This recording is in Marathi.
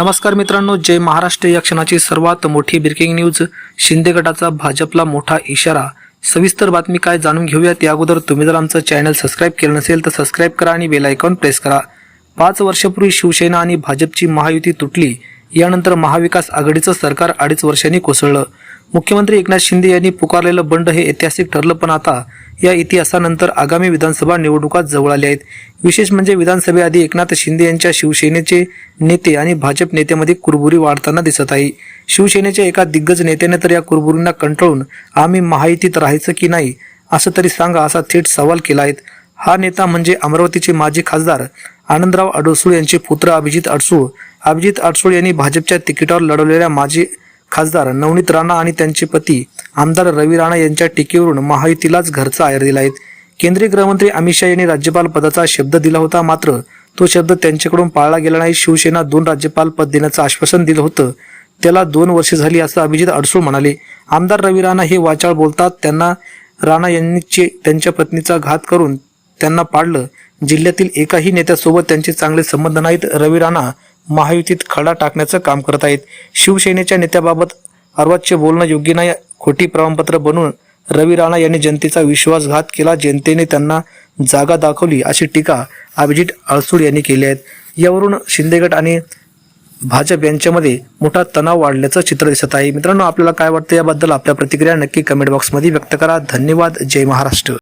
नमस्कार मित्रांनो जय महाराष्ट्र. या क्षणाची सर्वात मोठी ब्रेकिंग न्यूज शिंदे गटाचा भाजपला मोठा इशारा. सविस्तर बातमी काय जाणून घेऊयात? या अगोदर तुम्ही जर आमचं चॅनल सबस्क्राईब केलं नसेल तर सबस्क्राईब करा आणि बेल आयकॉन प्रेस करा. पाच वर्षापूर्वी शिवसेना आणि भाजपची महायुती तुटली. यानंतर महाविकास आघाडीचं सरकार अडीच वर्षांनी कोसळलं. मुख्यमंत्री एकनाथ शिंदे यांनी पुकारलेलं बंड हे ऐतिहासिक ठरलं पण आता या इतिहासानंतर आगामी विधानसभा निवडणुका जवळ आल्या आहेत. विशेष म्हणजे विधानसभेआधी एकनाथ शिंदे यांच्या शिवसेनेचे नेते आणि भाजप नेत्यामध्ये कुरबुरी वाढताना दिसत आहे. शिवसेनेच्या एका दिग्गज नेत्याने तर या कुरबुरींना कंटाळून आम्ही महायुतीत राहायचं की नाही असं तरी सांगा असा थेट सवाल केला आहे. हा नेता म्हणजे अमरावतीचे माजी खासदार आनंदराव अडसूळ यांचे पुत्र अभिजित अडसूळ अभिजित अडसूळ यांनी भाजपच्या तिकिटावर लढवलेल्या माजी खासदार नवनीत राणा आणि त्यांचे पती आमदार रवी राणा यांच्या टीकेवरून महायुतीलाच घरचा आयर दिला आहेत केंद्रीय गृहमंत्री अमित शहा यांनी राज्यपाल पदाचा शब्द दिला होता मात्र तो शब्द त्यांच्याकडून पाळला गेला नाही. शिवसेना दोन राज्यपाल पद देण्याचं आश्वासन दिलं होतं. त्याला दोन वर्षे झाली असं अभिजित अडसूळ म्हणाले. आमदार रवी राणा हे वाचाळ बोलतात. त्यांना राणा यांनी त्यांच्या पत्नीचा घात करून त्यांना पाडलं. जिल्ह्यातील एकाही नेत्यासोबत त्यांचे चांगले संबंध नाहीत. रवी राणा महायुतीत खडा टाकण्याचं काम करत आहेत. शिवसेनेच्या नेत्याबाबत अर्वाच्य बोलणं योग्य नाही. खोटी प्रमाणपत्र बनवून रवी राणा यांनी जनतेचा विश्वासघात केला. जनतेने त्यांना जागा दाखवली अशी टीका अभिजित अळसूड यांनी केली आहे. यावरून शिंदेगट आणि भाजप यांच्यामध्ये मोठा तणाव वाढल्याचं चित्र दिसत आहे. मित्रांनो आपल्याला काय वाटतं याबद्दल आपल्या प्रतिक्रिया नक्की कमेंट बॉक्समध्ये व्यक्त करा. धन्यवाद. जय महाराष्ट्र.